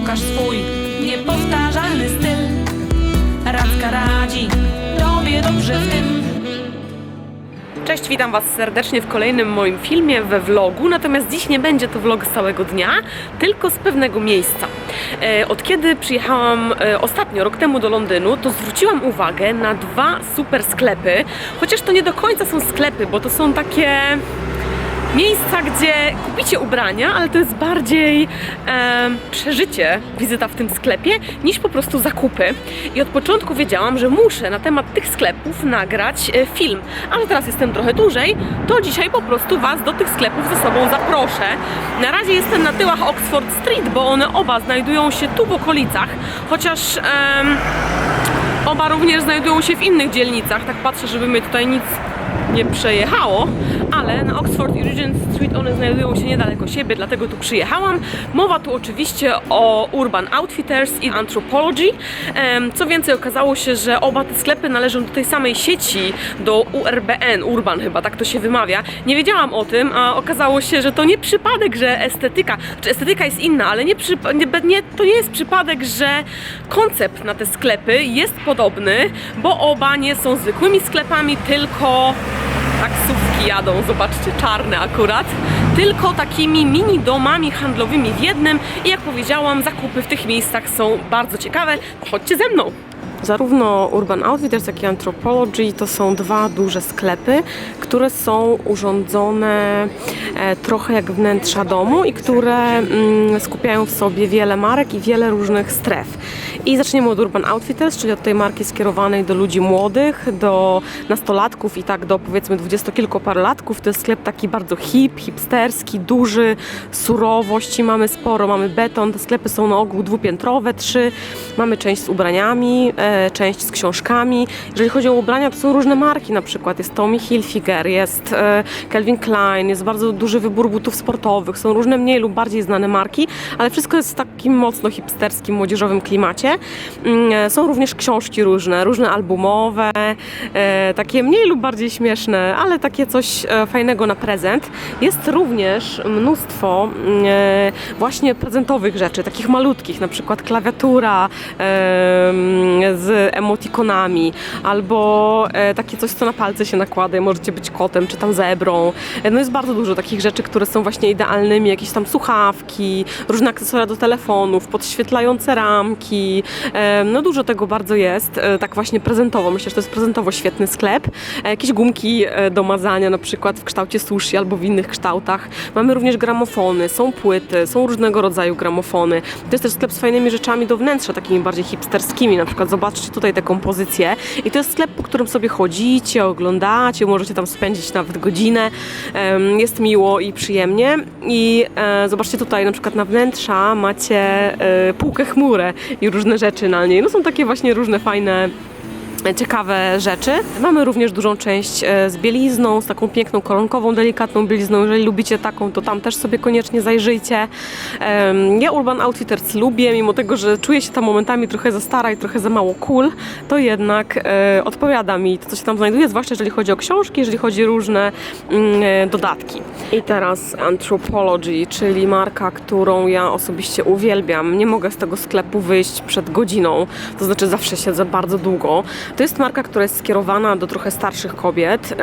pokaż swój niepowtarzalny styl. Radzka radzi, tobie dobrze w tym. Cześć, witam Was serdecznie w kolejnym moim filmie we vlogu, natomiast dziś nie będzie to vlog z całego dnia, tylko z pewnego miejsca. E, Od kiedy przyjechałam e, ostatnio, rok temu do Londynu, to zwróciłam uwagę na dwa super sklepy, chociaż to nie do końca są sklepy, bo to są takie miejsca, gdzie kupicie ubrania, ale to jest bardziej e, przeżycie, wizyta w tym sklepie, niż po prostu zakupy. I od początku wiedziałam, że muszę na temat tych sklepów nagrać e, film, ale teraz jestem trochę dłużej, to dzisiaj po prostu Was do tych sklepów ze sobą zaproszę. Na razie jestem na tyłach Oxford Street, bo one oba znajdują się tu w okolicach, chociaż... em, Oba również znajdują się w innych dzielnicach, tak patrzę, żeby mnie tutaj nic nie przejechało, ale na Oxford i Regent Street one znajdują się niedaleko siebie, dlatego tu przyjechałam. Mowa tu oczywiście o Urban Outfitters i Anthropology. Co więcej, okazało się, że oba te sklepy należą do tej samej sieci, do URBN, Urban chyba, tak to się wymawia. Nie wiedziałam o tym, a okazało się, że to nie przypadek, że estetyka, czy estetyka jest inna, ale nie, nie, to nie jest przypadek, że koncept na te sklepy jest podobny, bo oba nie są zwykłymi sklepami, tylko taksówki jadą, zobaczcie, czarne akurat, tylko takimi mini domami handlowymi w jednym i jak powiedziałam, zakupy w tych miejscach są bardzo ciekawe. Chodźcie ze mną! Zarówno Urban Outfitters, jak i Anthropology to są dwa duże sklepy, które są urządzone e, trochę jak wnętrza domu i które mm, skupiają w sobie wiele marek i wiele różnych stref. I zaczniemy od Urban Outfitters, czyli od tej marki skierowanej do ludzi młodych, do nastolatków i tak do powiedzmy dwudziestokilkoparolatków. To jest sklep taki bardzo hip, hipsterski, duży, surowości mamy sporo, mamy beton, te sklepy są na ogół dwupiętrowe, trzy. Mamy część z ubraniami, e, część z książkami. Jeżeli chodzi o ubrania, to są różne marki, na przykład jest Tommy Hilfiger, jest e, Calvin Klein, jest bardzo duży wybór butów sportowych, są różne mniej lub bardziej znane marki, ale wszystko jest w takim mocno hipsterskim, młodzieżowym klimacie. Mm, e, Są również książki różne, różne albumowe, e, takie mniej lub bardziej śmieszne, ale takie coś fajnego na prezent. Jest również mnóstwo mm, właśnie prezentowych rzeczy, takich malutkich, na przykład klawiatura z emotikonami, albo e, takie coś, co na palce się nakłada, możecie być kotem, czy tam zebrą. E, No jest bardzo dużo takich rzeczy, które są właśnie idealnymi, jakieś tam słuchawki, różne akcesoria do telefonów, podświetlające ramki, e, no dużo tego bardzo jest, tak właśnie prezentowo, myślę, że to jest prezentowo świetny sklep. Jakieś gumki do mazania, na przykład w kształcie sushi albo w innych kształtach. Mamy również gramofony, są płyty, są różnego rodzaju gramofony. To jest też sklep z fajnymi rzeczami do wnętrza, takimi bardziej hipsterskimi, na przykład zobaczcie tutaj tę kompozycję i to jest sklep, po którym sobie chodzicie, oglądacie, możecie tam spędzić nawet godzinę. Jest miło i przyjemnie i e, zobaczcie tutaj na przykład na wnętrza macie e, półkę chmurę i różne rzeczy na niej. No są takie właśnie różne fajne ciekawe rzeczy. Mamy również dużą część e, z bielizną, z taką piękną koronkową, delikatną bielizną. Jeżeli lubicie taką, to tam też sobie koniecznie zajrzyjcie. Ja Urban Outfitters lubię, mimo tego, że czuję się tam momentami trochę za stara i trochę za mało cool, to jednak e, odpowiada mi to, co się tam znajduje, zwłaszcza jeżeli chodzi o książki, jeżeli chodzi o różne mm, e, dodatki. I teraz Anthropology, czyli marka, którą ja osobiście uwielbiam. Nie mogę z tego sklepu wyjść przed godziną, to znaczy zawsze siedzę bardzo długo. To jest marka, która jest skierowana do trochę starszych kobiet.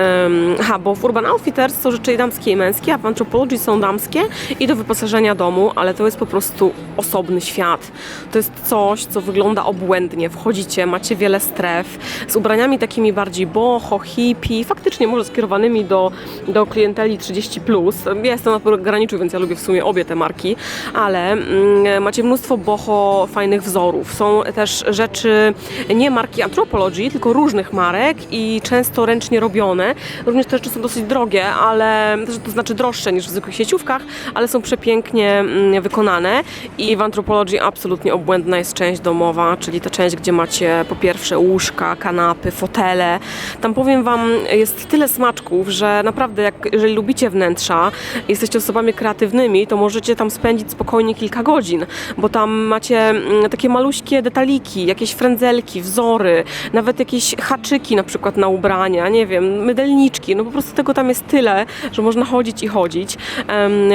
Aha, bo w Urban Outfitters są rzeczy damskie i męskie, a w Anthropology są damskie i do wyposażenia domu, ale to jest po prostu osobny świat. To jest coś, co wygląda obłędnie. Wchodzicie, macie wiele stref z ubraniami takimi bardziej boho, hippie, faktycznie może skierowanymi do, do klienteli 30+. Plus. Ja jestem na pograniczu, więc ja lubię w sumie obie te marki, ale mm, macie mnóstwo boho fajnych wzorów. Są też rzeczy nie marki Anthropology, tylko różnych marek i często ręcznie robione. Również te rzeczy są dosyć drogie, ale to znaczy droższe niż w zwykłych sieciówkach, ale są przepięknie mm, wykonane i w Anthropology absolutnie obłędna jest część domowa, czyli ta część, gdzie macie po pierwsze łóżka, kanapy, fotele. Tam powiem Wam, jest tyle smaczków, że naprawdę jak, jeżeli lubicie wnętrza, jesteście osobami kreatywnymi, to możecie tam spędzić spokojnie kilka godzin, bo tam macie mm, takie maluśkie detaliki, jakieś frędzelki, wzory, nawet nawet jakieś haczyki na przykład na ubrania, nie wiem, mydelniczki, no po prostu tego tam jest tyle, że można chodzić i chodzić.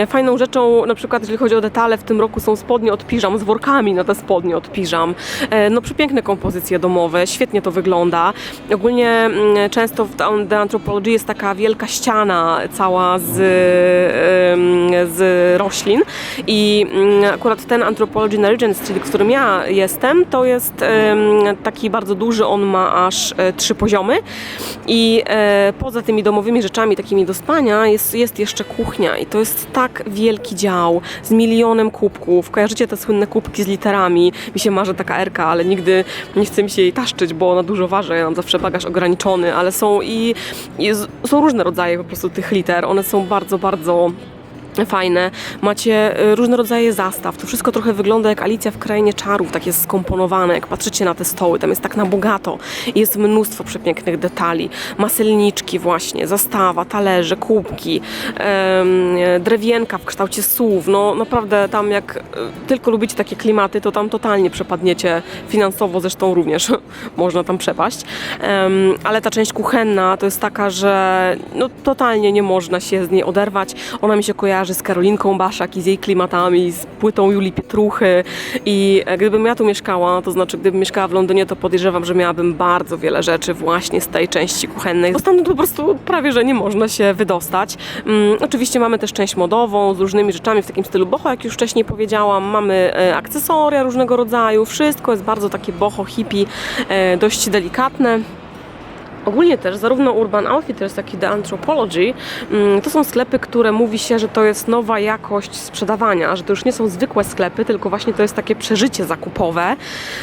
Fajną rzeczą, na przykład jeżeli chodzi o detale, w tym roku są spodnie od piżam z workami na te spodnie od piżam. E, No przepiękne kompozycje domowe, świetnie to wygląda. Ogólnie mm, często w The- Anthropology jest taka wielka ściana cała z, z roślin i mm, akurat ten Anthropology na Regent Street, w którym ja jestem, to jest taki bardzo duży, on ma aż e, trzy poziomy i e, poza tymi domowymi rzeczami takimi do spania jest, jest jeszcze kuchnia i to jest tak wielki dział z milionem kubków. Kojarzycie te słynne kubki z literami? Mi się marzy taka erka, ale nigdy nie chce mi się jej taszczyć, bo ona dużo waży, ja mam zawsze bagaż ograniczony, ale są i, i są różne rodzaje po prostu tych liter. One są bardzo, bardzo fajne. Macie y, różne rodzaje zastaw. To wszystko trochę wygląda jak Alicja w Krainie Czarów, tak jest skomponowane. Jak patrzycie na te stoły, tam jest tak na bogato. Jest mnóstwo przepięknych detali. Maselniczki właśnie, zastawa, talerze, kubki, em, drewienka w kształcie słów. No naprawdę tam jak y, tylko lubicie takie klimaty, to tam totalnie przepadniecie finansowo, zresztą również można tam przepaść. Ale ta część kuchenna to jest taka, że no totalnie nie można się z niej oderwać. Ona mi się kojarzy z Karolinką Baszak i z jej klimatami, z płytą Julii Pietruchy i e, gdybym ja tu mieszkała, to znaczy gdybym mieszkała w Londynie, to podejrzewam, że miałabym bardzo wiele rzeczy właśnie z tej części kuchennej. Bo stamtąd po prostu prawie, że nie można się wydostać. Mm, oczywiście mamy też część modową z różnymi rzeczami w takim stylu boho, jak już wcześniej powiedziałam. Mamy e, akcesoria różnego rodzaju, wszystko jest bardzo takie boho, hippie, e, dość delikatne. Ogólnie też zarówno Urban Outfitters, jak i The Anthropology mm, to są sklepy, które mówi się, że to jest nowa jakość sprzedawania, że to już nie są zwykłe sklepy, tylko właśnie to jest takie przeżycie zakupowe.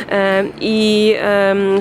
E, i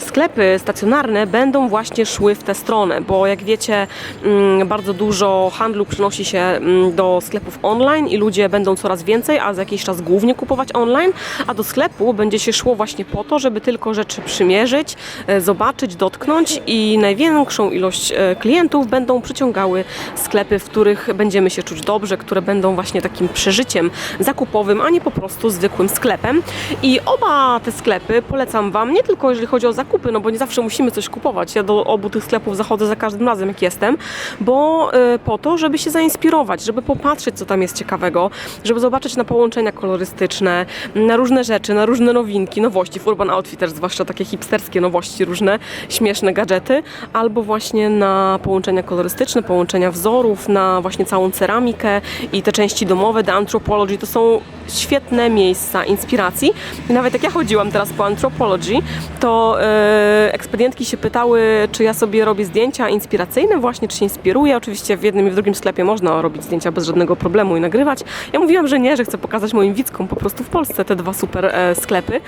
sklepy stacjonarne będą właśnie szły w tę stronę, bo jak wiecie mm, bardzo dużo handlu przenosi się mm, do sklepów online i ludzie będą coraz więcej, a za jakiś czas głównie kupować online, a do sklepu będzie się szło właśnie po to, żeby tylko rzeczy przymierzyć, e, zobaczyć, dotknąć i największą ilość e, klientów będą przyciągały sklepy, w których będziemy się czuć dobrze, które będą właśnie takim przeżyciem zakupowym, a nie po prostu zwykłym sklepem. I oba te sklepy polecam Wam, nie tylko jeżeli chodzi o zakupy, no bo nie zawsze musimy coś kupować. Ja do obu tych sklepów zachodzę za każdym razem, jak jestem, bo e, po to, żeby się zainspirować, żeby popatrzeć, co tam jest ciekawego, żeby zobaczyć na połączenia kolorystyczne, na różne rzeczy, na różne nowinki, nowości w Urban Outfitters, zwłaszcza takie hipsterskie nowości, różne śmieszne gadżety, albo właśnie na połączenia kolorystyczne, połączenia wzorów, na właśnie całą ceramikę i te części domowe, The Anthropology, to są świetne miejsca inspiracji. I nawet jak ja chodziłam teraz po Anthropology, to e, ekspedientki się pytały, czy ja sobie robię zdjęcia inspiracyjne właśnie, czy się inspiruję. Oczywiście w jednym i w drugim sklepie można robić zdjęcia bez żadnego problemu i nagrywać. Ja mówiłam, że nie, że chcę pokazać moim widzkom po prostu w Polsce te dwa super e, sklepy,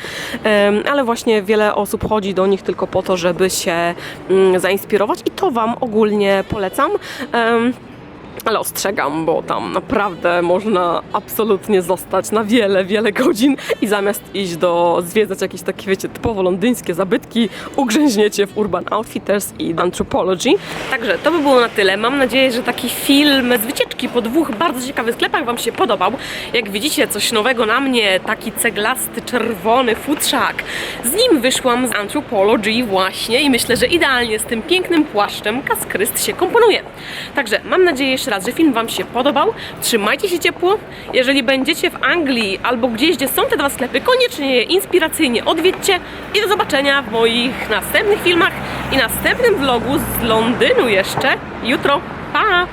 Em, ale właśnie wiele osób chodzi do nich tylko po to, żeby się mm, zainspirować i to Wam ogólnie polecam. Ale ostrzegam, bo tam naprawdę można absolutnie zostać na wiele, wiele godzin i zamiast iść do zwiedzać jakieś takie, wiecie, typowo londyńskie zabytki, ugrzęźniecie w Urban Outfitters i Anthropology. Także to by było na tyle. Mam nadzieję, że taki film z wycieczki po dwóch bardzo ciekawych sklepach Wam się podobał. Jak widzicie, coś nowego na mnie, taki ceglasty, czerwony futrzak. Z nim wyszłam z Anthropology właśnie i myślę, że idealnie z tym pięknym płaszczem Kaskryst się komponuje. Także mam nadzieję jeszcze raz, że film Wam się podobał. Trzymajcie się ciepło. Jeżeli będziecie w Anglii albo gdzieś, gdzie są te dwa sklepy, koniecznie je inspiracyjnie odwiedźcie i do zobaczenia w moich następnych filmach i następnym vlogu z Londynu jeszcze jutro. Pa!